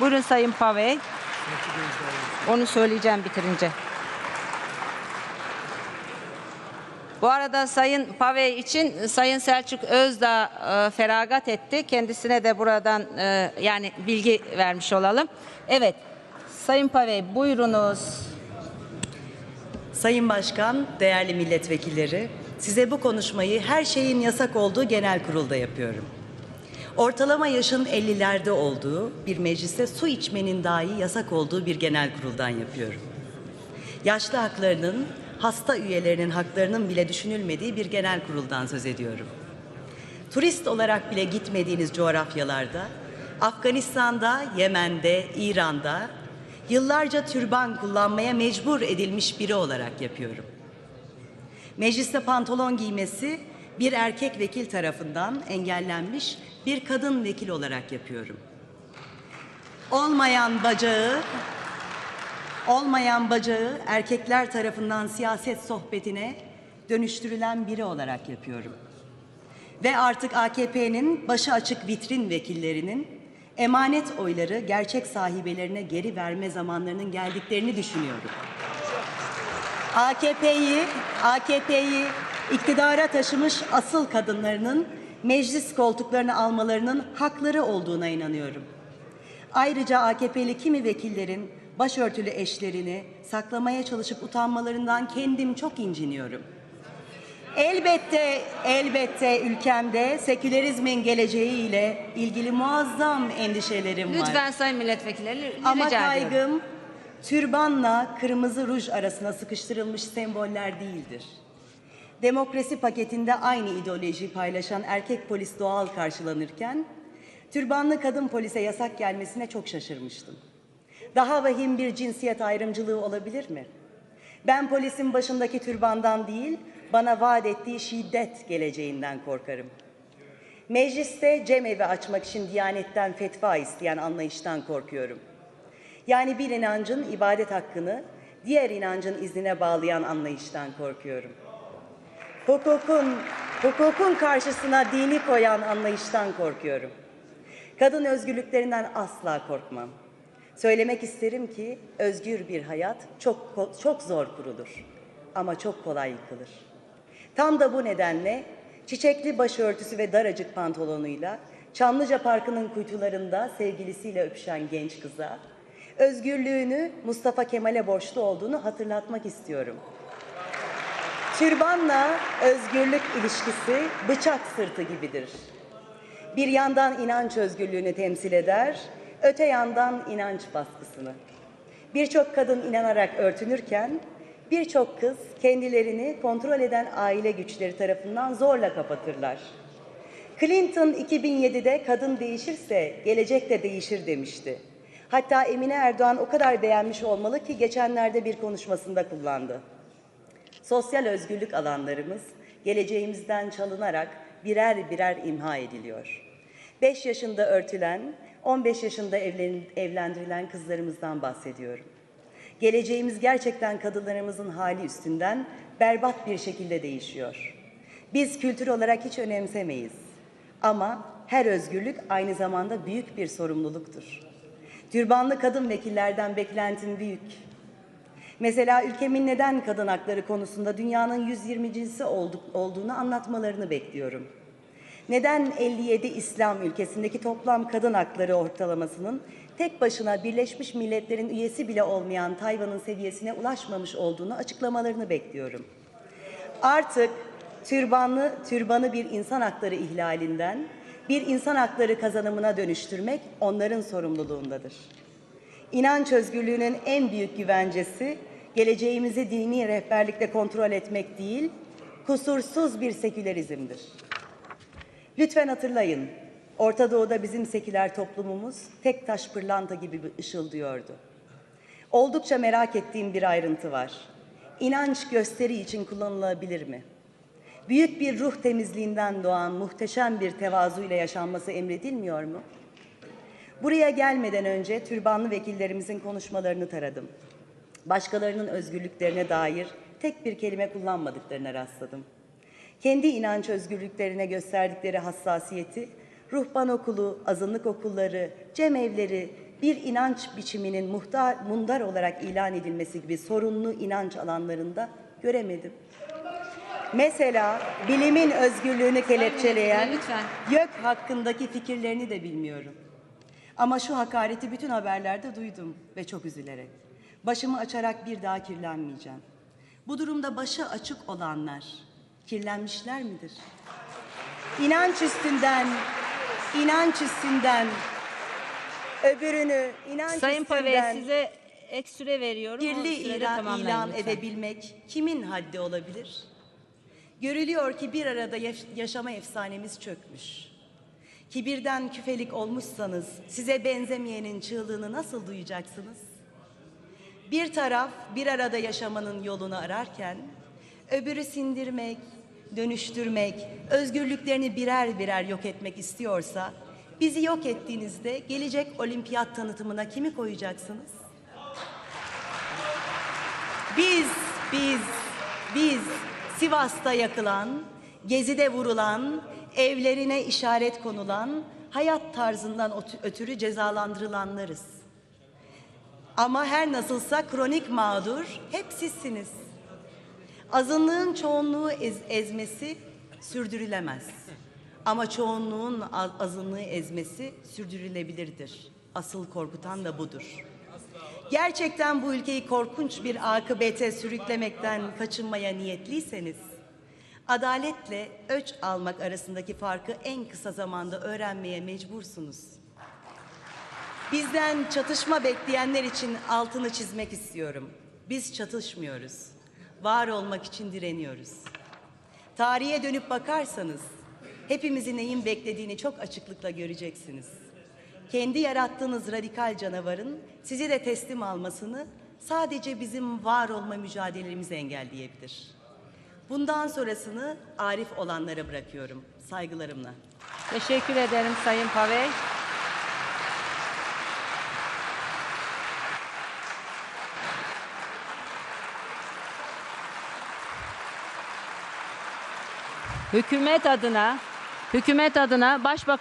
Buyurun Sayın Pavey. Onu söyleyeceğim bitirince. Bu arada Sayın Pavey için Sayın Selçuk Özdağ e, feragat etti. Kendisine de buradan e, yani bilgi vermiş olalım. Evet. Sayın Pavey buyurunuz. Sayın Başkan, değerli milletvekilleri, size bu konuşmayı her şeyin yasak olduğu genel kurulda yapıyorum. Ortalama yaşın 50'lerde olduğu bir mecliste su içmenin dahi yasak olduğu bir genel kuruldan yapıyorum. Yaşlı haklarının, hasta üyelerinin haklarının bile düşünülmediği bir genel kuruldan söz ediyorum. Turist olarak bile gitmediğiniz coğrafyalarda, Afganistan'da, Yemen'de, İran'da yıllarca türban kullanmaya mecbur edilmiş biri olarak yapıyorum. Mecliste pantolon giymesi bir erkek vekil tarafından engellenmiş bir kadın vekil olarak yapıyorum. Olmayan bacağı olmayan bacağı erkekler tarafından siyaset sohbetine dönüştürülen biri olarak yapıyorum. Ve artık AKP'nin başı açık vitrin vekillerinin emanet oyları gerçek sahibelerine geri verme zamanlarının geldiklerini düşünüyorum. AKP'yi AKP'yi iktidara taşımış asıl kadınlarının meclis koltuklarını almalarının hakları olduğuna inanıyorum. Ayrıca AKP'li kimi vekillerin başörtülü eşlerini saklamaya çalışıp utanmalarından kendim çok inciniyorum. Elbette, elbette ülkemde sekülerizmin geleceğiyle ilgili muazzam endişelerim var. Lütfen Sayın Milletvekilleri Ama rica ediyorum. kaygım türbanla kırmızı ruj arasına sıkıştırılmış semboller değildir. Demokrasi paketinde aynı ideolojiyi paylaşan erkek polis doğal karşılanırken türbanlı kadın polise yasak gelmesine çok şaşırmıştım. Daha vahim bir cinsiyet ayrımcılığı olabilir mi? Ben polisin başındaki türbandan değil, bana vaat ettiği şiddet geleceğinden korkarım. Mecliste cemevi açmak için Diyanet'ten fetva isteyen anlayıştan korkuyorum. Yani bir inancın ibadet hakkını diğer inancın iznine bağlayan anlayıştan korkuyorum. Hukukun, hukukun karşısına dini koyan anlayıştan korkuyorum. Kadın özgürlüklerinden asla korkmam. Söylemek isterim ki özgür bir hayat çok çok zor kurulur ama çok kolay yıkılır. Tam da bu nedenle çiçekli başörtüsü ve daracık pantolonuyla Çamlıca Parkı'nın kuytularında sevgilisiyle öpüşen genç kıza özgürlüğünü Mustafa Kemal'e borçlu olduğunu hatırlatmak istiyorum. Türbanla özgürlük ilişkisi bıçak sırtı gibidir. Bir yandan inanç özgürlüğünü temsil eder, öte yandan inanç baskısını. Birçok kadın inanarak örtünürken birçok kız kendilerini kontrol eden aile güçleri tarafından zorla kapatırlar. Clinton 2007'de kadın değişirse gelecek de değişir demişti. Hatta Emine Erdoğan o kadar beğenmiş olmalı ki geçenlerde bir konuşmasında kullandı. Sosyal özgürlük alanlarımız geleceğimizden çalınarak birer birer imha ediliyor. 5 yaşında örtülen, 15 yaşında evlen- evlendirilen kızlarımızdan bahsediyorum. Geleceğimiz gerçekten kadınlarımızın hali üstünden berbat bir şekilde değişiyor. Biz kültür olarak hiç önemsemeyiz. Ama her özgürlük aynı zamanda büyük bir sorumluluktur. Türbanlı kadın vekillerden beklentim büyük. Mesela ülkemin neden kadın hakları konusunda dünyanın 120.si olduk, olduğunu anlatmalarını bekliyorum. Neden 57 İslam ülkesindeki toplam kadın hakları ortalamasının tek başına Birleşmiş Milletler'in üyesi bile olmayan Tayvan'ın seviyesine ulaşmamış olduğunu açıklamalarını bekliyorum. Artık türbanlı türbanı bir insan hakları ihlalinden bir insan hakları kazanımına dönüştürmek onların sorumluluğundadır. İnanç özgürlüğünün en büyük güvencesi geleceğimizi dini rehberlikle kontrol etmek değil, kusursuz bir sekülerizmdir. Lütfen hatırlayın, Orta Doğu'da bizim seküler toplumumuz tek taş pırlanta gibi ışıldıyordu. Oldukça merak ettiğim bir ayrıntı var. İnanç gösteri için kullanılabilir mi? Büyük bir ruh temizliğinden doğan muhteşem bir tevazuyla yaşanması emredilmiyor mu? Buraya gelmeden önce türbanlı vekillerimizin konuşmalarını taradım. Başkalarının özgürlüklerine dair tek bir kelime kullanmadıklarına rastladım. Kendi inanç özgürlüklerine gösterdikleri hassasiyeti, ruhban okulu, azınlık okulları, cemevleri, bir inanç biçiminin muhtar, mundar olarak ilan edilmesi gibi sorunlu inanç alanlarında göremedim. Mesela bilimin özgürlüğünü kelepçeleyen. YÖK hakkındaki fikirlerini de bilmiyorum. Ama şu hakareti bütün haberlerde duydum ve çok üzülerek. Başımı açarak bir daha kirlenmeyeceğim. Bu durumda başı açık olanlar kirlenmişler midir? İnanç üstünden, inanç üstünden öbürünü inanç Sayın üstünden Pave size ek süre veriyorum. Sürede ilan, ilan lütfen. edebilmek kimin haddi olabilir? Görülüyor ki bir arada yaş- yaşama efsanemiz çökmüş. Kibirden küfelik olmuşsanız size benzemeyenin çığlığını nasıl duyacaksınız? Bir taraf bir arada yaşamanın yolunu ararken öbürü sindirmek, dönüştürmek, özgürlüklerini birer birer yok etmek istiyorsa bizi yok ettiğinizde gelecek olimpiyat tanıtımına kimi koyacaksınız? Biz, biz, biz Sivas'ta yakılan, Gezi'de vurulan, evlerine işaret konulan, hayat tarzından ötürü cezalandırılanlarız. Ama her nasılsa kronik mağdur hep sizsiniz. Azınlığın çoğunluğu ez- ezmesi sürdürülemez. Ama çoğunluğun azınlığı ezmesi sürdürülebilirdir. Asıl korkutan da budur. Gerçekten bu ülkeyi korkunç bir akıbete sürüklemekten kaçınmaya niyetliyseniz, adaletle öç almak arasındaki farkı en kısa zamanda öğrenmeye mecbursunuz. Bizden çatışma bekleyenler için altını çizmek istiyorum. Biz çatışmıyoruz. Var olmak için direniyoruz. Tarihe dönüp bakarsanız hepimizin neyin beklediğini çok açıklıkla göreceksiniz. Kendi yarattığınız radikal canavarın sizi de teslim almasını sadece bizim var olma mücadelemizi engelleyebilir. Bundan sonrasını arif olanlara bırakıyorum. Saygılarımla. Teşekkür ederim Sayın Pave. Hükümet adına, hükümet adına Başbakan